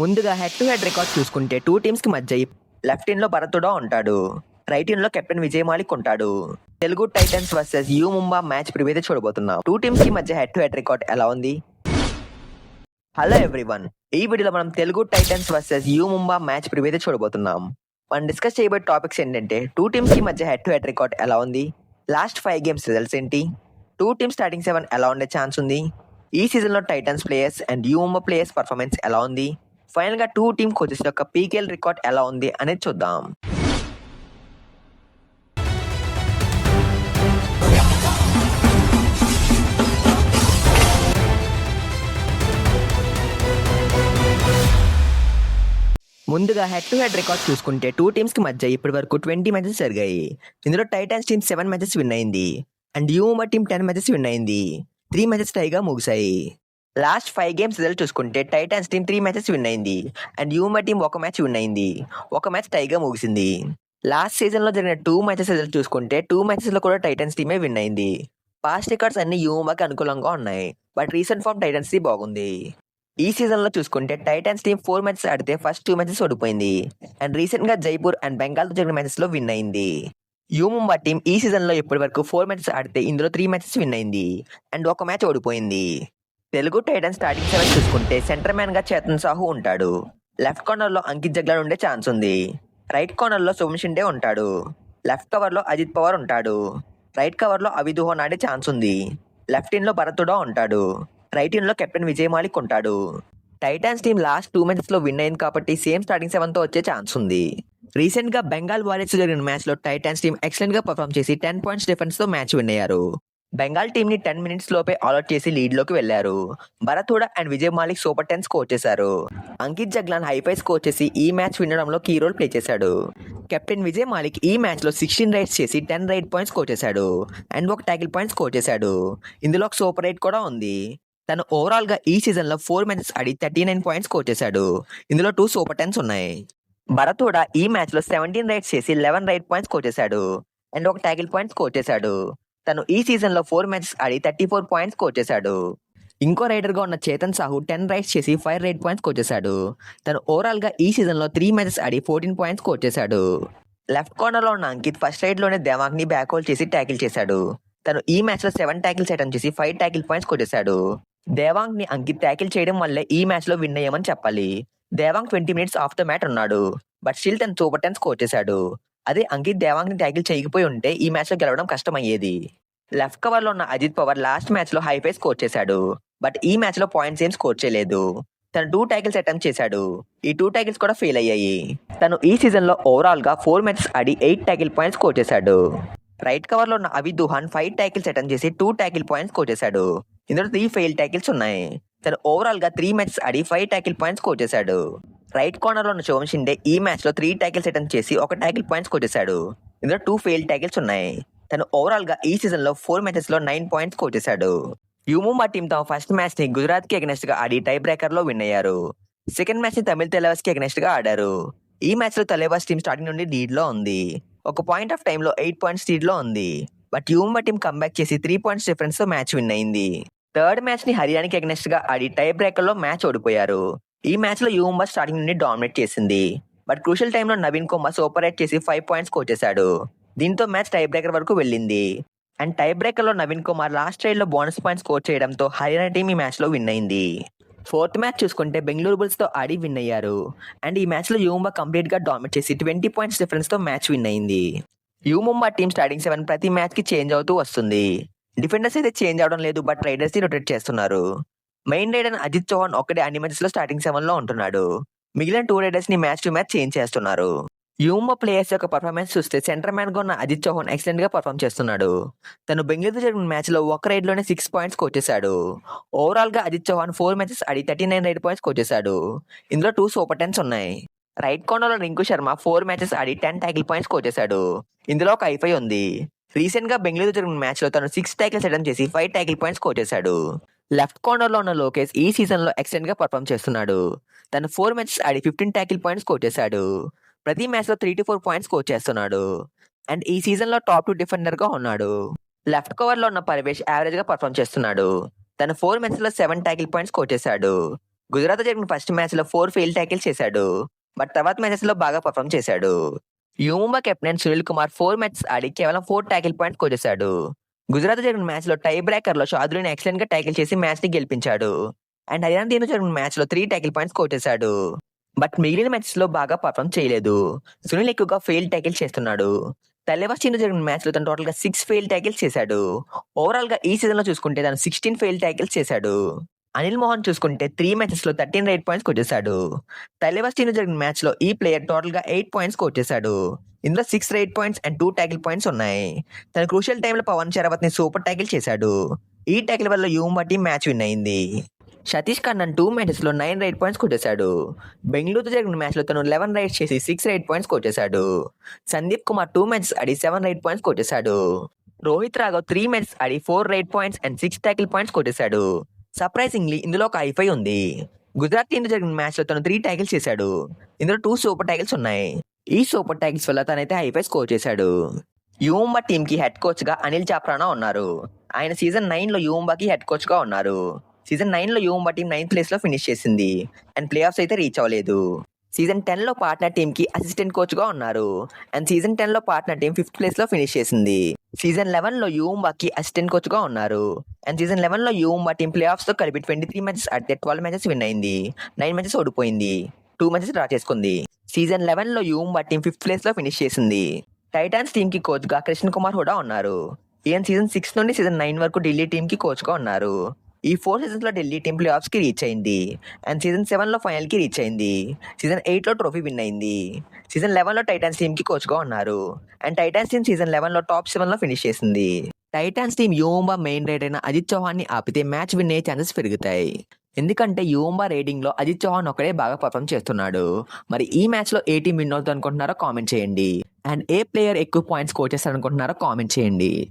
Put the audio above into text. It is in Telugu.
ముందుగా హెడ్ టు హెడ్ రికార్డ్ చూసుకుంటే టూ టీమ్స్కి మధ్య లెఫ్ట్ ఇన్లో భరతుడా ఉంటాడు. రైట్ ఇన్లో కెప్టెన్ విజయ్ మాలిక్ ఉంటాడు. Telugu Titans versus U Mumba match preview చూడబోతున్నాం. టూ టీమ్స్కి మధ్య హెడ్ టు హెడ్ రికార్డ్ ఎలా ఉంది? హలో ఎవ్రీవన్ ఈ వీడియోలో మనం Telugu Titans versus U Mumba match preview చూడబోతున్నాం. మనం డిస్కస్ చేయబోయే టాపిక్స్ ఏంటంటే టూ టీమ్స్కి మధ్య హెడ్ టు హెడ్ రికార్డ్ ఎలా ఉంది? లాస్ట్ ఫైవ్ గేమ్స్ రిజల్ట్స్ ఏంటి? టూ టీమ్స్ స్టార్టింగ్ సెవెన్ ఎలా ఉండే ఛాన్స్ ఉంది? ఈ సీజన్లో Titans players and U Mumba players performance ఎలా ఉంది? ఫైనల్గా టూ టీమ్ కోచెస్ యొక్క పీకేఎల్ రికార్డ్ ఎలా ఉంది అనేది చూద్దాం. ముందుగా హెడ్ టు హెడ్ రికార్డ్ చూసుకుంటే టూ టీమ్స్కి మధ్య ఇప్పటి వరకు ట్వంటీ మ్యాచెస్ జరిగాయి. ఇందులో Titans team seven matches win అయింది. And U Mumba team ten matches win అయింది. త్రీ మ్యాచెస్ టైగా ముగిశాయి. లాస్ట్ ఫైవ్ గేమ్స్ రిజల్ట్ చూసుకుంటే Titans team three matches win అయింది. అండ్ యూమా టీం ఒక మ్యాచ్ విన్ అయింది. ఒక మ్యాచ్ టైగా ముగిసింది. లాస్ట్ సీజన్లో జరిగిన టూ మ్యాచెస్ రిజల్ట్ చూసుకుంటే టూ మ్యాచెస్లో కూడా టైటన్స్ టీమే విన్ అయింది. పాస్ట్ రికార్డ్స్ అన్ని యూమాకి అనుకూలంగా ఉన్నాయి. బట్ రీసెంట్ ఫామ్ టైటన్స్ టీ బాగుంది. ఈ సీజన్లో చూసుకుంటే టైటన్స్ టీం ఫోర్ మ్యాచెస్ ఆడితే ఫస్ట్ టూ మ్యాచెస్ ఓడిపోయింది. అండ్ రీసెంట్గా జైపూర్ అండ్ బెంగాల్తో జరిగిన మ్యాచెస్లో విన్ అయింది. యూ ముంబా టీం ఈ సీజన్లో ఇప్పటి వరకు ఫోర్ మ్యాచెస్ ఆడితే ఇందులో త్రీ మ్యాచెస్ విన్ అయింది. అండ్ ఒక మ్యాచ్ ఓడిపోయింది. తెలుగు టైటన్ స్టార్టింగ్ సెవెన్ చూసుకుంటే సెంటర్ మ్యాన్గా చేతన్ సాహు ఉంటాడు. లెఫ్ట్ కార్నర్లో అంకిత్ జగ్లాడ్ ఉండే ఛాన్స్ ఉంది. రైట్ కార్నర్లో సోమ్ షిండే ఉంటాడు. లెఫ్ట్ కవర్లో అజిత్ పవార్ ఉంటాడు. రైట్ కవర్లో అవిదుహో నాడే ఛాన్స్ ఉంది. లెఫ్ట్ ఇన్లో భరతుడా ఉంటాడు. రైట్ ఇన్లో కెప్టెన్ విజయ్ మాలిక్ ఉంటాడు. టైటాన్స్ టీం లాస్ట్ టూ మ్యాచెస్లో విన్ అయింది కాబట్టి సేమ్ స్టార్టింగ్ సెవెన్తో వచ్చే ఛాన్స్ ఉంది. రీసెంట్గా బెంగాల్ వారియర్స్ జరిగిన మ్యాచ్లో టైటాన్స్ టీం ఎక్సలెంట్గా పర్ఫామ్ చేసి టెన్ పాయింట్స్ డిఫరెన్స్తో మ్యాచ్ విన్ అయ్యారు. బెంగాల్ టీంని టెన్ మినిట్స్ లోపే ఆల్అౌట్ చేసి లీడ్లోకి వెళ్ళారు Bharat and Vijay Malik super ten score చేశారు Ankit Jaglan high five score చేసి ఈ మ్యాచ్ వినడంలో కీ రోల్ ప్లే చేశాడు. కెప్టెన్ విజయ్ మాలిక్ ఈ మ్యాచ్లో సిక్స్టీన్ రైడ్స్ చేసి టెన్ రైడ్ పాయింట్స్ స్కోర్ చేశాడు అండ్ ఒక ట్యాకిల్ పాయింట్ స్కోర్ చేశాడు ఇందులో ఒక సూపర్ రైడ్ కూడా ఉంది. తను ఓవరాల్గా ఈ సీజన్లో ఫోర్ మ్యాచెస్ ఆడి థర్టీ నైన్ పాయింట్స్ స్కోర్ చేశాడు ఇందులో టూ సూపర్ టెన్స్ ఉన్నాయి. భరత్ కూడా ఈ మ్యాచ్లో సెవెంటీన్ రైడ్స్ చేసి లెవెన్ రైడ్ పాయింట్స్ స్కోర్ చేశాడు అండ్ ఒక ట్యాకిల్ పాయింట్ స్కోర్ చేశాడు తను ఈ సీజన్లో ఫోర్ మ్యాచెస్ ఆడి థర్టీ ఫోర్ పాయింట్స్ స్కోర్ చేశాడు ఇంకో రైడర్గా ఉన్న చేతన్ సాహు టెన్ రైడ్స్ చేసి ఫైవ్ రైడ్ పాయింట్స్ స్కోర్ చేశాడు తను ఓవరాల్గా ఈ సీజన్లో త్రీ మ్యాచెస్ ఆడి ఫోర్టీన్ పాయింట్స్ స్కోర్ చేశాడు లెఫ్ట్ కార్నర్లో ఉన్న అంకిత్ ఫస్ట్ రైడ్లోనే దేవాంగ్ని బ్యాక్ హోల్ చేసి ట్యాకిల్ చేశాడు. తను ఈ మ్యాచ్లో సెవెన్ ట్యాకిల్స్ అటెంప్ట్ చేసి ఫైవ్ ట్యాకిల్ పాయింట్స్ కొట్టేశాడు దేవాంగ్ని అంకిత్ ట్యాకిల్ చేయడం వల్లే ఈ మ్యాచ్లో విన్ అయ్యామని చెప్పాలి. Devang twenty minutes off the mat ఉన్నాడు. బట్ స్టిల్ తను సూపర్ టెన్ స్కోర్ చేశాడు అదే అంకిత్ దేవాంగ్ని ట్యాకిల్ చేయకపోయి ఉంటే ఈ మ్యాచ్లో గెలవడం కష్టమయ్యేది. లెఫ్ట్ కవర్లో ఉన్న అజిత్ పవర్ లాస్ట్ మ్యాచ్లో హైఫై స్కోర్ చేశాడు. బట్ ఈ మ్యాచ్లో పాయింట్స్ ఏం స్కోర్ చేయలేదు. తను టూ టైకిల్స్ అటెంప్ట్ చేశాడు. ఈ టూ టైకిల్స్ కూడా ఫెయిల్ అయ్యాయి. తను ఈ సీజన్లో ఓవరాల్గా ఫోర్ మ్యాచెస్ ఆడి ఎయిట్ టైకిల్ పాయింట్స్ స్కోర్ చేశాడు. రైట్ కవర్లో ఉన్న అవి దుహాన్ ఫైవ్ టైకిల్స్ అటెంప్ట్ చేసి టూ టైకిల్ పాయింట్స్ స్కోర్ చేశాడు. ఇందులో త్రీ ఫెయిల్ టైకిల్స్ ఉన్నాయి. తను ఓవరాల్గా త్రీ మ్యాచెస్ ఆడి ఫైవ్ టైకిల్ పాయింట్స్ స్కోర్ చేశాడు. రైట్ కార్నర్లో ఉన్న శోభన్ షిండే ఈ మ్యాచ్లో త్రీ టైకిల్స్ అటెంప్ట్ చేసి ఒక టైకిల్ పాయింట్స్ కొట్టేశాడు ఇందులో టూ ఫెయిల్ టైకిల్స్ ఉన్నాయి. తను ఓవరాల్గా ఈ సీజన్లో ఫోర్ మ్యాచెస్లో నైన్ పాయింట్స్ కొట్టేశాడు యూము యుముమా టీమ్ తమ ఫస్ట్ మ్యాచ్ని గుజరాత్కి గా ఆడి టై బ్రేకర్లో విన్ అయ్యారు. సెకండ్ మ్యాచ్ని తమిళ తెలవాస్కి గా ఆడారు. ఈ మ్యాచ్లో తలేవాస్ టీం స్టార్టింగ్ నుండి లీడ్లో ఉంది. ఒక పాయింట్ ఆఫ్ టైమ్లో ఎయిట్ పాయింట్స్ లీడ్లో ఉంది. బట్ యూమా టీం కంబ్యాక్ చేసి త్రీ పాయింట్స్ డిఫరెన్స్తో మ్యాచ్ విన్ అయింది. థర్డ్ మ్యాచ్ని హర్యానాకి అగెనెస్ట్గా ఆడి టై బ్రేకర్లో మ్యాచ్ ఓడిపోయారు. ఈ మ్యాచ్లో స్టార్టింగ్ నుండి డామినేట్ చేసింది. బట్ క్రూషల్ టైంలో నవీన్ కుమార్ సూపర్ రైట్ చేసి ఫైవ్ పాయింట్స్ కోచేశాడు దీంతో మ్యాచ్ టై బ్రేకర్ వరకు వెళ్ళింది. అండ్ టై బ్రేకర్లో నవీన్ కుమార్ లాస్ట్ రైడ్లో బోనస్ పాయింట్స్ స్కోర్ చేయడంతో హర్యానా టీం ఈ మ్యాచ్లో విన్ అయింది. ఫోర్త్ మ్యాచ్ చూసుకుంటే బెంగళూరు బుల్స్తో ఆడి విన్ అయ్యారు. అండ్ ఈ మ్యాచ్లో కంప్లీట్గా కంప్లీట్గా డామినేట్ చేసి ట్వంటీ పాయింట్స్ డిఫరెన్స్తో మ్యాచ్ విన్ అయింది. యూముంబా టీం స్టార్టింగ్ సెవెన్ ప్రతి మ్యాచ్కి చేంజ్ అవుతూ వస్తుంది. డిఫెండర్స్ అయితే చేంజ్ అవడం లేదు బట్ రైడర్స్ రొటేట్ చేస్తున్నారు. మెయిన్ రైడర్ అజిత్ చౌహాన్ ఒక్కడే అన్ని మ్యాచెస్లో స్టార్టింగ్ సెవెన్లో ఉంటున్నాడు. మిగిలిన టూ రైడర్స్ని మ్యాచ్ టు మ్యాచ్ చేంజ్ చేస్తున్నారు. యూమా ప్లేయర్స్ యొక్క పర్ఫార్మెన్స్ చూస్తే సెంటర్ మ్యాన్గా ఉన్న అజిత్ చౌహాన్ ఎక్సలెంట్గా పర్ఫామ్ చేస్తున్నాడు. తను బెంగళూరు జరిగిన మ్యాచ్లో ఒక రైడ్లోనే సిక్స్ పాయింట్స్ కొట్టేశాడు. ఓవరాల్గా అజిత్ చౌహాన్ ఫోర్ మ్యాచెస్ ఆడి థర్టీ నైన్ రైడ్ పాయింట్స్ కొట్టేశాడు. ఇందులో టూ సూపర్ టెన్స్ ఉన్నాయి. రైట్ కార్నర్లో రింకు శర్మ ఫోర్ మ్యాచెస్ ఆడి టెన్ టైకిల్ పాయింట్స్ కొట్టేశాడు. ఇందులో ఒక ఐఫై ఉంది. రీసెంట్గా బెంగళూరు జరిగిన మ్యాచ్లో తను సిక్స్ టైకిల్స్ అటెంప్ట్ చేసి ఫైవ్ టైకిల్ పాయింట్స్ కొట్టేశాడు. లెఫ్ట్ కార్నర్లో ఉన్న లోకేష్ ఈ సీజన్లో ఎక్సలెంట్గా పర్ఫామ్ చేస్తున్నాడు. తను ఫోర్ మ్యాచెస్ ఆడి ఫిఫ్టీన్ ట్యాకిల్ పాయింట్స్ కొట్టేశాడు ప్రతి మ్యాచ్లో three to four points score చేస్తున్నాడు. అండ్ ఈ సీజన్లో టాప్ టూ డిఫెండర్గా ఉన్నాడు. లెఫ్ట్ కవర్లో ఉన్న పరివేష్ యావరేజ్గా పర్ఫామ్ చేస్తున్నాడు. తన ఫోర్ మ్యాచ్లో సెవెన్ ట్యాకిల్ పాయింట్స్ స్కోర్ చేశాడు. గుజరాత్ జరిగిన ఫస్ట్ మ్యాచ్లో ఫోర్ ఫెయిల్ ట్యాకిల్ చేశాడు. బట్ తర్వాత మ్యాచెస్లో బాగా పర్ఫామ్ చేశాడు. U Mumba captain Sunil Kumar four matches ఆడి కేవలం ఫోర్ ట్యాకిల్ పాయింట్స్ చేశాడు. గుజరాత్ జరిగిన మ్యాచ్లో టై బ్రేకర్లో షాదులిని ఎక్సలెంట్గా టైకిల్ చేసి మ్యాచ్ని గెలిపించాడు. అండ్ హర్యానా టీమ్ జరిగిన మ్యాచ్లో త్రీ టైకిల్ పాయింట్స్ కొట్టేశాడు. బట్ మిగిలిన మ్యాచెస్లో బాగా పర్ఫామ్ చేయలేదు. సునీల్ ఎక్కువగా ఫెయిల్ టైకిల్ చేస్తున్నాడు. తల్లివాస్ టీమ్ జరిగిన మ్యాచ్లో తను టోటల్గా సిక్స్ ఫెయిల్ టైకిల్స్ చేశాడు. ఓవరాల్గా ఈ సీజన్లో చూసుకుంటే తను సిక్స్టీన్ ఫెయిల్ టైకిల్స్ చేశాడు. అనిల్ మోహన్ చూసుకుంటే త్రీ మ్యాచెస్లో థర్టీన్ ఎయిట్ పాయింట్స్ కొట్టేశాడు. తల్లివాస్ టీమ్ జరిగిన మ్యాచ్లో ఈ ప్లేయర్ టోటల్గా ఎయిట్ పాయింట్స్ కొట్టేశాడు. ఇందులో six eight points and two tackle points ఉన్నాయి. తన క్రూషియల్ టైంలో పవన్ శరవత్ని సూపర్ ట్యాకిల్ చేశాడు. ఈ ట్యాకిల్ వల్ల యూంబా టీం మ్యాచ్ విన్ అయింది. సతీష్ కన్నన్ టూ మ్యాచెస్లో నైన్ రైట్ పాయింట్స్ కొట్టేశాడు. బెంగళూరుతో జరిగిన మ్యాచ్లో తను లెవెన్ రైట్స్ చేసి సిక్స్ రైట్ పాయింట్స్ కొట్టేశాడు. సందీప్ కుమార్ టూ మ్యాచెస్ ఆడి సెవెన్ రైట్ పాయింట్స్ కొట్టేశాడు. Rohit Raghav three matches Audi four raid points and six tackle points కొట్టేశాడు. సర్ప్రైజింగ్లీ ఇందులో ఒక ఐఫై ఉంది. గుజరాత్ టీంతో జరిగిన మ్యాచ్లో తను త్రీ టైకిల్స్ చేశాడు. ఇందులో టూ సూపర్ టైకిల్స్ ఉన్నాయి. ఈ సూపర్ టైకిల్స్ వల్ల తనైతే హైఫై స్కోర్ చేశాడు. యూంబా టీంకి హెడ్ కోచ్గా అనిల్ చాప్రానా ఉన్నారు. ఆయన సీజన్ నైన్లో యూంబాకి హెడ్ కోచ్గా ఉన్నారు. సీజన్ నైన్లో యూంబా టీం నైన్త్ ప్లేస్లో ఫినిష్ చేసింది. అండ్ ప్లే ఆఫ్స్ అయితే రీచ్ అవ్వలేదు. సీజన్ టెన్లో పార్ట్నర్ టీమ్కి అసిస్టెంట్ కోచ్గా ఉన్నారు. అండ్ సీజన్ టెన్లో పార్ట్నర్ టీం ఫిఫ్త్ ప్లేస్లో ఫినిష్ చేసింది. సీజన్ లెవెన్లో యూంబాకి అసిస్టెంట్ కోచ్గా ఉన్నారు. అండ్ సీజన్ లెవెన్లో యూంబా టీం ప్లే ఆఫ్స్తో కలిపి ట్వంటీ త్రీ మ్యాచెస్ ఆడితే ట్వెల్వ్ మ్యాచెస్ విన్ అయింది. నైన్ మ్యాచెస్ ఓడిపోయింది. టూ మ్యాచెస్ డ్రా చేసుకుంది. సీజన్ లెవెన్లో యూంబా టీం ఫిఫ్త్ ప్లేస్లో ఫినిష్ చేసింది. టైటాన్స్ టీమ్కి కోచ్గా కృష్ణ కుమార్ హుడా ఉన్నారు. ఈయన సీజన్ సిక్స్ నుండి సీజన్ నైన్ వరకు ఢిల్లీ టీమ్కి కోచ్గా ఉన్నారు. ఈ ఫోర్ సీజన్స్లో ఢిల్లీ టీం ప్లే ఆఫ్స్కి రీచ్ అయింది. అండ్ సీజన్ సెవెన్లో ఫైనల్కి రీచ్ అయింది. సీజన్ ఎయిట్లో ట్రోఫీ విన్ అయింది. సీజన్ లెవెన్లో టైటాన్స్ టీమ్కి కోచ్గా ఉన్నారు. అండ్ టైటాన్స్ టీమ్ సీజన్ లెవెన్లో టాప్ సెవెన్లో ఫినిష్ చేసింది. టైటాన్స్ టీం యూంబా మెయిన్ రైడ్ అయిన అజిత్ చౌహాన్ని ఆపితే మ్యాచ్ విన్ అయ్యే ఛాన్సెస్ పెరుగుతాయి. ఎందుకంటే యూంబా రేటింగ్లో అజిత్ చౌహాన్ ఒకడే బాగా పర్ఫామ్ చేస్తున్నాడు. మరి ఈ మ్యాచ్లో ఏ టీం విన్ అవుతుంది అనుకుంటున్నారో కామెంట్ చేయండి. అండ్ ఏ ప్లేయర్ ఎక్కువ పాయింట్స్ స్కోర్ చేస్తారనుకుంటున్నారో కామెంట్ చేయండి.